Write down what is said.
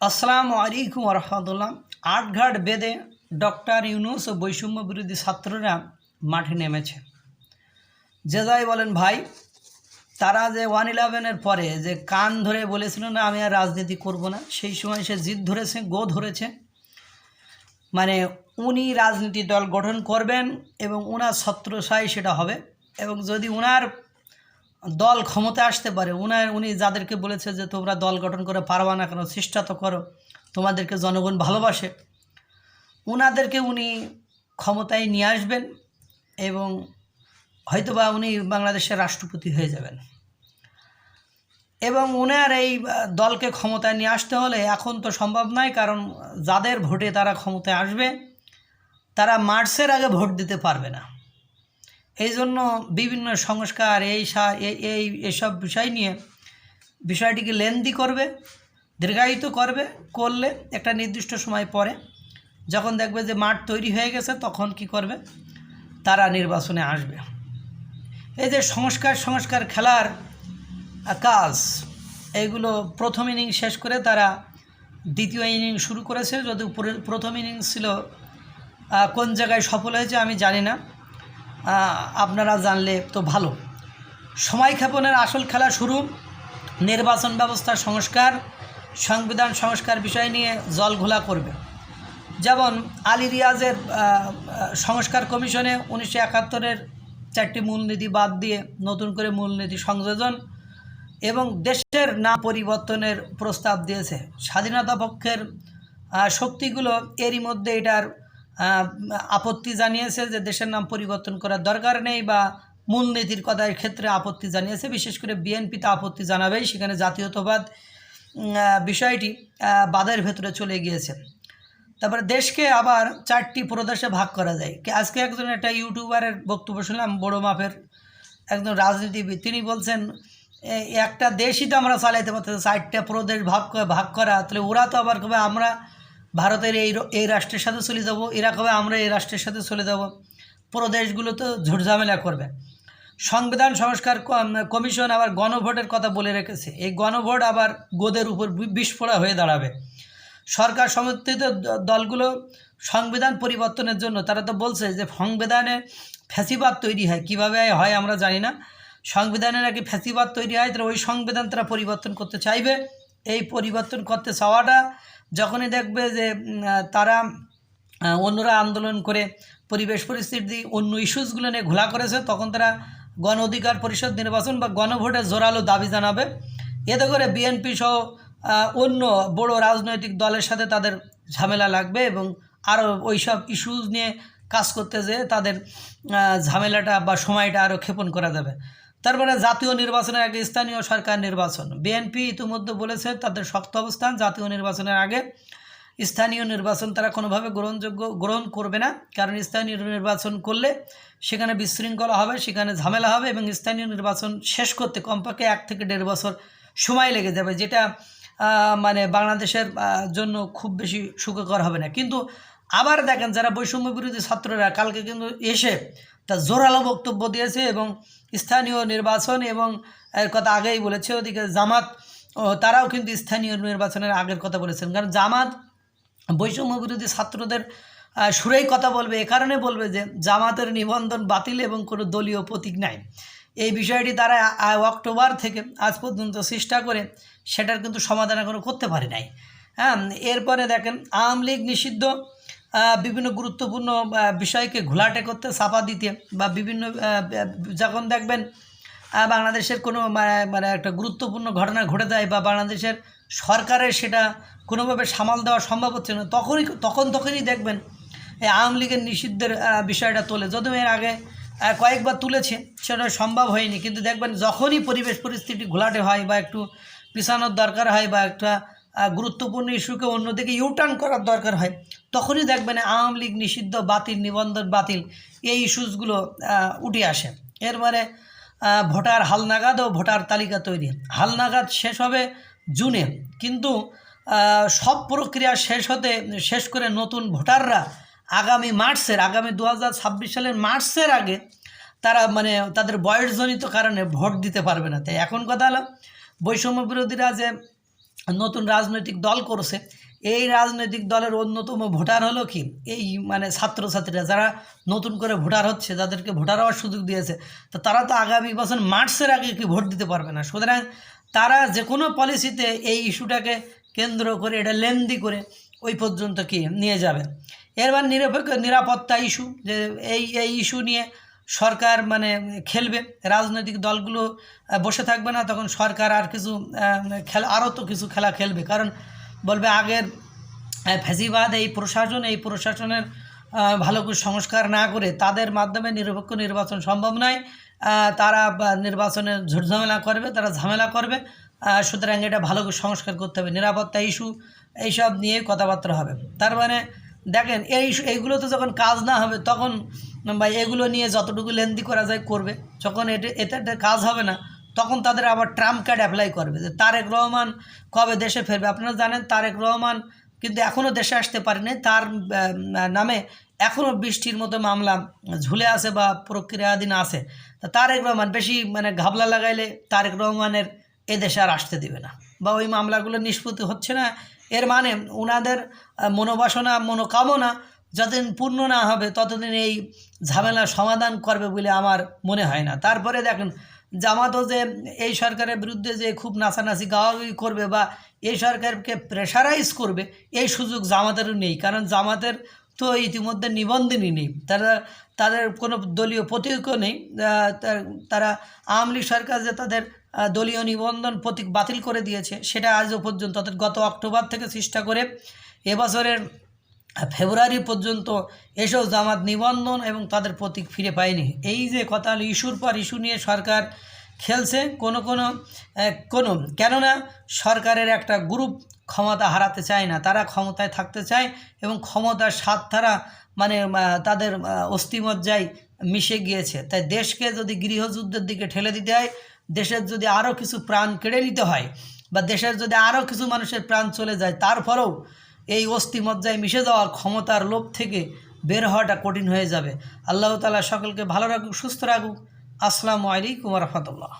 আসসালামু আলাইকুম রহমতুল্লাহ। আটঘাট বেদে ডক্টর ইউনুস ও বৈষম্য বিরোধী ছাত্ররা মাঠে নেমেছে। যে যাই বলেন, ভাই, তারা যে ওয়ান ইলেভেনের পরে যে কান ধরে বলেছিল না, আমি আর রাজনীতি করব না, সেই সময় সে জিদ ধরেছে, গো ধরেছে। মানে উনি রাজনীতি দল গঠন করবেন এবং ওনার ছত্রসাই সেটা হবে এবং যদি ওনার দল ক্ষমতা আসতে পারে। উনার, উনি যাদেরকে বলেছে যে, তোমরা দল গঠন করে পারবা না কেন চেষ্টা তো করো, তোমাদেরকে জনগণ ভালোবাসে। উনাদেরকে উনি ক্ষমতায় নিয়ে আসবেন এবং হয়তোবা উনি বাংলাদেশের রাষ্ট্রপতি হয়ে যাবেন। এবং ওনার এই দলকে ক্ষমতায় নিয়ে আসতে হলে এখন তো সম্ভব নয়, কারণ যাদের ভোটে তারা ক্ষমতায় আসবে, তারা মার্চের আগে ভোট দিতে পারবে না। এই জন্য বিভিন্ন সংস্কার, এই সা- এই- এসব বিষয় নিয়ে বিষয়টিকে লেন্দি করবে, দীর্ঘায়িত করবে, করলে একটা নির্দিষ্ট সময় পরে যখন দেখবে যে মাঠ তৈরি হয়ে গেছে, তখন কি করবে? তারা নির্বাচনে আসবে। এই যে সংস্কার সংস্কার খেলার কাজ, এইগুলো প্রথম ইনিংস শেষ করে তারা দ্বিতীয় ইনিংস শুরু করেছে। যদি প্রথম ইনিংস ছিল কোন জায়গায় সফল হয়েছে আমি জানি না। আপনারা জানলে তো ভালো। সময় ক্ষেপণের আসল খেলা শুরু, নির্বাচন ব্যবস্থা সংস্কার, সংবিধান সংস্কার বিষয় নিয়ে জল ঘোলা করবে। যেমন আলী রিয়াজের সংস্কার কমিশনে উনিশশো একাত্তরের চারটি মূলনীতি বাদ দিয়ে নতুন করে মূলনীতি সংযোজন এবং দেশের নাম পরিবর্তনের প্রস্তাব দিয়েছে। স্বাধীনতা পক্ষের শক্তিগুলো এরই মধ্যে এটার আপত্তি জানিয়েছে যে দেশের নাম পরিবর্তন করার দরকার নেই বা মূলনীতির কথার ক্ষেত্রে আপত্তি জানিয়েছে। বিশেষ করে বিএনপিতে আপত্তি জানাবেই, সেখানে জাতীয়তাবাদ বিষয়টি বাদের ভেতরে চলে গিয়েছে। তারপরে দেশকে আবার চারটি প্রদেশে ভাগ করা যায়। আজকে একজন একটা ইউটিউবারের বক্তব্য শুনলাম, বড় মাপের একজন রাজনীতিবিদ। তিনি বলছেন একটা দেশই তো আমরা চালাইতে পারতেছি চারটা প্রদেশ ভাগ ভাগ করা। তাহলে ওরা তো আবার কবে আমরা ভারতের এই এই রাষ্ট্রের সাথে চলে যাব এরা কবে আমরা এই রাষ্ট্রের সাথে চলে যাব। প্রদেশগুলো তো ঝুটঝামেলা করবে। সংবিধান সংস্কার কমিশন আবার গণভোটের কথা বলে রেখেছে। এই গণভোট আবার গোদের উপর বিস্ফোরা হয়ে দাঁড়াবে। সরকার সমর্থিত দলগুলো সংবিধান পরিবর্তনের জন্য, তারা তো বলছে যে সংবিধানে ফ্যাসিবাদ তৈরি হয়। কীভাবে হয় আমরা জানি না। সংবিধানে নাকি ফ্যাসিবাদ তৈরি হয়, তাহলে ওই সংবিধান তারা পরিবর্তন করতে চাইবে। এই পরিবর্তন করতে চাওয়াটা যখনই দেখবে যে তারা অন্যরা আন্দোলন করে পরিবেশ পরিস্থিতি, অন্য ইস্যুসগুলো নিয়ে ঘোলা করেছে, তখন তারা গণ অধিকার পরিষদ নির্বাচন বা গণভোটে জোরালো দাবি জানাবে। এতে করে বিএনপি সহ অন্য বড় রাজনৈতিক দলের সাথে তাদের ঝামেলা লাগবে এবং আরও ওইসব ইস্যুস নিয়ে কাজ করতে যেয়ে তাদের ঝামেলাটা বা সময়টা আরও ক্ষেপণ করা যাবে। তারপরে জাতীয় নির্বাচনের আগে স্থানীয় সরকার নির্বাচন। বিএনপি ইতিমধ্যে বলেছে তাদের শক্ত অবস্থান জাতীয় নির্বাচনের আগে। স্থানীয় নির্বাচন তারা কোনোভাবে গ্রহণযোগ্য, গ্রহণ করবে না। কারণ স্থানীয় নির্বাচন করলে সেখানে বিশৃঙ্খলা হবে, সেখানে ঝামেলা হবে এবং স্থানীয় নির্বাচন শেষ করতে কমপক্ষে এক থেকে দেড় বছর সময় লেগে যাবে, যেটা মানে বাংলাদেশের জন্য খুব বেশি সুখকর হবে না। কিন্তু আবার দেখেন যারা বৈষম্য বিরোধী ছাত্ররা, কালকে কিন্তু এসে তা জোরালো বক্তব্য দিয়েছে এবং স্থানীয় নির্বাচন এবং এর কথা আগেই বলেছে, ওদিকে জামাত তারাও কিন্তু স্থানীয় নির্বাচনের আগের কথা বলেছেন। কারণ জামাত বৈষম্য বিরোধী ছাত্রদের সুরেই কথা বলবে, এ কারণে বলবে যে জামাতের নিবন্ধন বাতিল এবং কোনো দলীয় প্রতীক নাই। এই বিষয়টি তারা অক্টোবর থেকে আজ পর্যন্ত চেষ্টা করে সেটার কিন্তু সমাধান এখনও করতে পারে নাই। হ্যাঁ এরপরে দেখেন, আওয়ামী লীগ নিষিদ্ধ বিভিন্ন গুরুত্বপূর্ণ বিষয়কে ঘোলাটে করতে, চাপা দিতে বা বিভিন্ন যখন দেখবেন বাংলাদেশের কোনো মানে একটা গুরুত্বপূর্ণ ঘটনা ঘটে যায় বা বাংলাদেশের সরকারের সেটা কোনোভাবে সামাল দেওয়া সম্ভব হচ্ছে না, তখনই, তখন তখনই দেখবেন এই আওয়ামী লীগের নিষিদ্ধের বিষয়টা তোলে। যদিও এর আগে কয়েকবার তুলেছে, সেটা সম্ভব হয়নি। কিন্তু দেখবেন, যখনই পরিবেশ পরিস্থিতি ঘোলাটে হয় বা একটু পিছানোর দরকার হয় বা একটা গুরুত্বপূর্ণ ইস্যুকে অন্যদিকে ইউটার্ন করার দরকার হয়। তখনই দেখবেন আওয়ামী লীগ নিষিদ্ধ বাতিল নিবন্ধন বাতিল এই ইস্যুসগুলো উঠে আসে। এরপরে আহ, ভোটার হালনাগাদ ও ভোটার তালিকা তৈরি। হালনাগাদ শেষ হবে জুনে কিন্তু সব প্রক্রিয়া শেষ হতে শেষ করে নতুন ভোটাররা আগামী মার্চের আগামী দু হাজার ছাব্বিশ সালের মার্চের আগে তারা মানে তাদের বয়সজনিত কারণে ভোট দিতে পারবে না। তাই এখন কথা হলো বৈষম্য বিরোধীরা যে নতুন রাজনৈতিক দল করছে। এই রাজনৈতিক দলের অন্যতম ভোটার হলো কি? এই মানে ছাত্রছাত্রীরা, যারা নতুন করে ভোটার হচ্ছে, যাদেরকে ভোটার হওয়ার সুযোগ দিয়েছে, তো তারা তো আগামী বছর মার্চের আগে কি ভোট দিতে পারবে না? সুতরাং তারা যে কোনো পলিসিতে এই ইস্যুটাকে কেন্দ্র করে, এটা লেন্দি করে ওই পর্যন্ত কি নিয়ে যাবে? এরবার নিরপেক্ষ নিরাপত্তা ইস্যু, যে এই এই ইস্যু নিয়ে সরকার মানে খেলবে, রাজনৈতিক দলগুলো বসে থাকবে না, তখন সরকার আর কিছু খেলা, আরও তো কিছু খেলা খেলবে। কারণ বলবে আগের ফ্যাসিবাদ, এই প্রশাসন, এই প্রশাসনের ভালো করে সংস্কার না করে তাদের মাধ্যমে নিরপেক্ষ নির্বাচন সম্ভব নয়। তারা নির্বাচনে ঝুটঝামেলা করবে, তারা ঝামেলা করবে সুতরাং এটা ভালো করে সংস্কার করতে হবে। নিরাপত্তা ইস্যু, এইসব নিয়ে কথাবার্তা হবে। তার মানে দেখেন, এই, এইগুলোতে যখন কাজ না হবে, তখন বা এগুলো নিয়ে যতটুকু লেন্দি করা যায় করবে। যখন এটা এতে কাজ হবে না, তখন তাদের আবার ট্রাম্প কার্ড অ্যাপ্লাই করবে যে তারেক রহমান কবে দেশে ফেরবে। আপনারা জানেন তারেক রহমান কিন্তু এখনও দেশে আসতে পারেনি। তার নামে এখনও বৃষ্টির মতো মামলা ঝুলে আছে বা প্রক্রিয়াধীন আছে। তা তারেক রহমান বেশি মানে ঘাবলা লাগাইলে তারেক রহমানের এ দেশে আর আসতে দেবে না বা ওই মামলাগুলো নিষ্পত্তি হচ্ছে না। এর মানে ওনাদের মনোবাসনা, মনোকামনা যতদিন পূর্ণ না হবে, ততদিন এই ঝামেলা সমাধান করবে বলে আমার মনে হয় না। তারপরে দেখেন, জামাতও যে এই সরকারের বিরুদ্ধে যে খুব নাচানাচি গাওয়াগাই করবে বা এই সরকারকে প্রেশারাইজ করবে, এই সুযোগ জামাতেরও নেই। কারণ জামাতের তো ইতিমধ্যে নিবন্ধনই নেই। তারা, তাদের কোনো দলীয় প্রতীকও নেই। তারা আওয়ামী লীগ সরকার যে তাদের দলীয় নিবন্ধন প্রতীক বাতিল করে দিয়েছে, সেটা আজও পর্যন্ত তাদের গত অক্টোবর থেকে চেষ্টা করে এবছরের ফেব্রুয়ারি পর্যন্ত এসব জামাত নিবন্ধন এবং তাদের প্রতীক ফিরে পায়নি। এই যে কথা হলো ইস্যুর পর ইস্যু নিয়ে সরকার খেলছে, কোনো কোনো কোনো, কেননা সরকারের একটা গ্রুপ ক্ষমতা হারাতে চায় না। তারা ক্ষমতায় থাকতে চায় এবং ক্ষমতার স্বাদ তারা মানে তাদের অস্থিমজ্জায় মিশে গিয়েছে। তাই দেশকে যদি গৃহযুদ্ধের দিকে ঠেলে দিতে হয়, দেশের যদি আরও কিছু প্রাণ কেড়ে নিতে হয় বা দেশের যদি আরও কিছু মানুষের প্রাণ চলে যায়, তারপরেও এই অস্থিমজ্জায় মিশে যাওয়ার ক্ষমতার লোভ থেকে বের হওয়াটা কঠিন হয়ে যাবে। আল্লাহ তালা সকলকে ভালো রাখুক, সুস্থ রাখুক। আসসালামু আলাইকুম রহমতুল্লাহ।